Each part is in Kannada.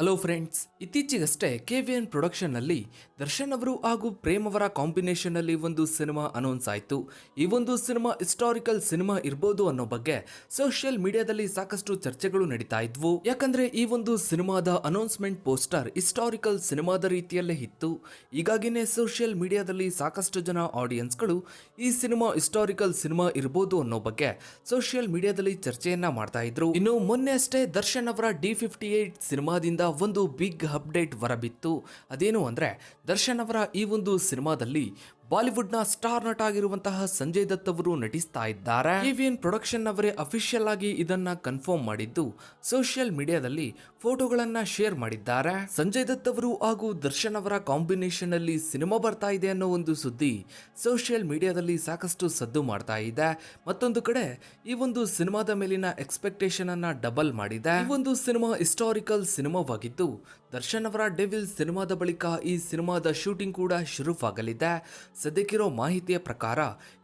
ಹಲೋ ಫ್ರೆಂಡ್ಸ್ ಇತ್ತೀಚೆಗಷ್ಟೇ ಕೆ ವಿ ಎನ್ ಪ್ರೊಡಕ್ಷನ್ನಲ್ಲಿ ದರ್ಶನ್ ಅವರು ಹಾಗೂ ಪ್ರೇಮ್ ಅವರ ಕಾಂಬಿನೇಷನ್ನಲ್ಲಿ ಒಂದು ಸಿನಿಮಾ ಅನೌನ್ಸ್ ಆಯಿತು. ಈ ಒಂದು ಸಿನಿಮಾ ಹಿಸ್ಟಾರಿಕಲ್ ಸಿನಿಮಾ ಇರ್ಬೋದು ಅನ್ನೋ ಬಗ್ಗೆ ಸೋಷಿಯಲ್ ಮೀಡಿಯಾದಲ್ಲಿ ಸಾಕಷ್ಟು ಚರ್ಚೆಗಳು ನಡೀತಾ ಇದ್ವು. ಯಾಕಂದರೆ ಈ ಒಂದು ಸಿನಿಮಾದ ಅನೌನ್ಸ್ಮೆಂಟ್ ಪೋಸ್ಟರ್ ಹಿಸ್ಟಾರಿಕಲ್ ಸಿನಿಮಾದ ರೀತಿಯಲ್ಲೇ ಇತ್ತು. ಈಗಾಗಿನೇ ಸೋಷಿಯಲ್ ಮೀಡಿಯಾದಲ್ಲಿ ಸಾಕಷ್ಟು ಜನ ಆಡಿಯನ್ಸ್ಗಳು ಈ ಸಿನಿಮಾ ಹಿಸ್ಟಾರಿಕಲ್ ಸಿನಿಮಾ ಇರ್ಬೋದು ಅನ್ನೋ ಬಗ್ಗೆ ಸೋಷಿಯಲ್ ಮೀಡಿಯಾದಲ್ಲಿ ಚರ್ಚೆಯನ್ನ ಮಾಡ್ತಾ ಇದ್ರು. ಇನ್ನು ಮೊನ್ನೆ ಅಷ್ಟೇ ದರ್ಶನ್ ಅವರ ಡಿ ಫಿಫ್ಟಿ ಏಟ್ ಸಿನಿಮಾದಿಂದ ಒಂದು ಬಿಗ್ ಅಪ್ಡೇಟ್ ಹೊರಬಿತ್ತು. ಅದೇನು ಅಂದರೆ ದರ್ಶನ್ ಅವರ ಈ ಒಂದು ಸಿನಿಮಾದಲ್ಲಿ ಬಾಲಿವುಡ್ನ ಸ್ಟಾರ್ ನಟ ಆಗಿರುವಂತಹ ಸಂಜಯ್ ದತ್ ಅವರು ನಟಿಸ್ತಾ ಇದ್ದಾರೆ. ಎವಿಎನ್ ಪ್ರೊಡಕ್ಷನ್ ಅವರೇ ಅಫಿಷಿಯಲ್ ಆಗಿ ಇದನ್ನ ಕನ್ಫರ್ಮ್ ಮಾಡಿದ್ದು ಸೋಷಿಯಲ್ ಮೀಡಿಯಾದಲ್ಲಿ ಫೋಟೋಗಳನ್ನ ಶೇರ್ ಮಾಡಿದ್ದಾರೆ. ಸಂಜಯ್ ದತ್ ಅವರು ಹಾಗೂ ದರ್ಶನ್ ಅವರ ಕಾಂಬಿನೇಷನ್ ಅಲ್ಲಿ ಸಿನಿಮಾ ಬರ್ತಾ ಇದೆ ಅನ್ನೋ ಒಂದು ಸುದ್ದಿ ಸೋಷಿಯಲ್ ಮೀಡಿಯಾದಲ್ಲಿ ಸಾಕಷ್ಟು ಸದ್ದು ಮಾಡ್ತಾ ಇದೆ. ಮತ್ತೊಂದು ಕಡೆ, ಈ ಒಂದು ಸಿನಿಮಾದ ಮೇಲಿನ ಎಕ್ಸ್ಪೆಕ್ಟೇಷನ್ ಅನ್ನ ಡಬಲ್ ಮಾಡಿದೆ. ಈ ಒಂದು ಸಿನಿಮಾ ಹಿಸ್ಟಾರಿಕಲ್ ಸಿನಿಮಾವಾಗಿದ್ದು ದರ್ಶನ್ ಅವರ ಡೆವಿಲ್ ಸಿನಿಮಾದ ಬಳಿಕ ಈ ಸಿನಿಮಾದ ಶೂಟಿಂಗ್ ಕೂಡ ಶುರುವಾಗಲಿದೆ. ಸದ್ಯಕ್ಕಿರೋ ಮಾಹಿತಿಯ ಪ್ರಕಾರ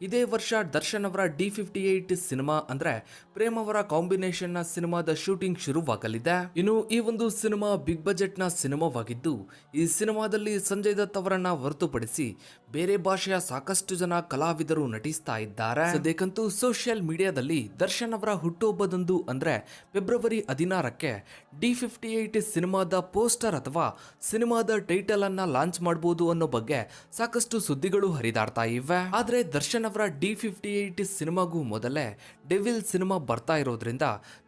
ಇದೇ ವರ್ಷ ದರ್ಶನ್ ಅವರ ಡಿ ಫಿಫ್ಟಿ ಏಟ್ ಸಿನಿಮಾ ಅಂದ್ರೆ ಪ್ರೇಮ್ ಅವರ ಕಾಂಬಿನೇಷನ್ನ ಸಿನಿಮಾದ ಶೂಟಿಂಗ್ ಶುರುವಾಗಲಿದೆ. ಇನ್ನು ಈ ಒಂದು ಸಿನಿಮಾ ಬಿಗ್ ಬಜೆಟ್ನ ಸಿನಿಮಾವಾಗಿದ್ದು ಈ ಸಿನಿಮಾದಲ್ಲಿ ಸಂಜಯ್ ದತ್ ಅವರನ್ನ ಹೊರತುಪಡಿಸಿ ಬೇರೆ ಭಾಷೆಯ ಸಾಕಷ್ಟು ಜನ ಕಲಾವಿದರು ನಟಿಸ್ತಾ ಇದ್ದಾರೆ. ಸದ್ಯಕ್ಕಂತೂ ಸೋಷಿಯಲ್ ಮೀಡಿಯಾದಲ್ಲಿ ದರ್ಶನ್ ಅವರ ಹುಟ್ಟುಹಬ್ಬದಂದು ಅಂದ್ರೆ ಫೆಬ್ರವರಿ ಹದಿನಾರಕ್ಕೆ ಡಿ ಫಿಫ್ಟಿ ಏಟ್ ಸಿನಿಮಾದ ಪೋಸ್ಟರ್ ಅಥವಾ ಸಿನಿಮಾದ ಟೈಟಲ್ ಅನ್ನ ಲಾಂಚ್ ಮಾಡಬಹುದು ಅನ್ನೋ ಬಗ್ಗೆ ಸಾಕಷ್ಟು ಸುದ್ದಿಗಳು ಹರಿದಾಡ್ತಾ ಇವೆ. ಆದ್ರೆ ದರ್ಶನ್ ಅವರ ಡಿ ಫಿಫ್ಟಿ ಏಟ್ ಸಿನಿಮಾಗೂ ಮೊದಲೇ ಡೆವಿಲ್ ಸಿನಿಮಾ ಬರ್ತಾ ಇರೋದ್ರಿಂದ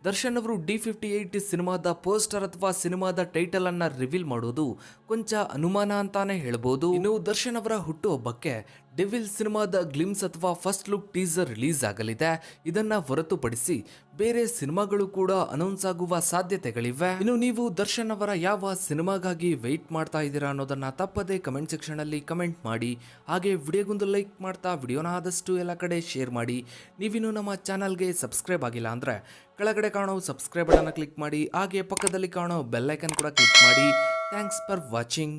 ದರ್ಶನ್ ಅವರು ಡಿ ಫಿಫ್ಟಿ ಏಟ್ ಸಿನಿಮಾದ ಪೋಸ್ಟರ್ ಅಥವಾ ಸಿನಿಮಾದ ಟೈಟಲ್ ಅನ್ನ ರಿವೀಲ್ ಮಾಡೋದು ಕೊಂಚ ಅನುಮಾನ ಅಂತಾನೆ ಹೇಳ್ಬೋದು. ಇನ್ನು ದರ್ಶನ್ ಅವರ ಹುಟ್ಟುಹಬ್ಬಕ್ಕೆ ಡೆವಿಲ್ ಸಿನಿಮಾದ ಗ್ಲಿಮ್ಸ್ ಅಥವಾ ಫಸ್ಟ್ ಲುಕ್ ಟೀಸರ್ ರಿಲೀಸ್ ಆಗಲಿದೆ. ಇದನ್ನ ಹೊರತುಪಡಿಸಿ ಬೇರೆ ಸಿನಿಮಾಗಳು ಕೂಡ ಅನೌನ್ಸ್ ಆಗುವ ಸಾಧ್ಯತೆಗಳಿವೆ. ಇನ್ನು ನೀವು ದರ್ಶನ್ ಅವರ ಯಾವ ಸಿನಿಮಾಗಾಗಿ ವೆಯ್ಟ್ ಮಾಡ್ತಾ ಇದ್ದೀರಾ ಅನ್ನೋದನ್ನ ತಪ್ಪದೆ ಕಮೆಂಟ್ ಸೆಕ್ಷನ್ ಅಲ್ಲಿ ಕಮೆಂಟ್ ಮಾಡಿ. ಹಾಗೆ ವಿಡಿಯೋಗೊಂದು ಲೈಕ್ ಮಾಡ್ತಾ ವಿಡಿಯೋನ ಆದಷ್ಟು ಎಲ್ಲ ಕಡೆ ಶೇರ್ ಮಾಡಿ. ನೀವಿನ್ನು ನಮ್ಮ ಚಾನಲ್ಗೆ ಸಬ್ಸ್ಕ್ರೈಬ್ ಆಗಿಲ್ಲ ಅಂದ್ರೆ ಕೆಳಗಡೆ ಕಾಣೋ ಸಬ್ಸ್ಕ್ರೈಬ್ ಬಟನ್ ಕ್ಲಿಕ್ ಮಾಡಿ. ಹಾಗೆ ಪಕ್ಕದಲ್ಲಿ ಕಾಣೋ ಬೆಲ್ ಐಕನ್ ಕೂಡ ಕ್ಲಿಕ್ ಮಾಡಿ. Thanks for watching.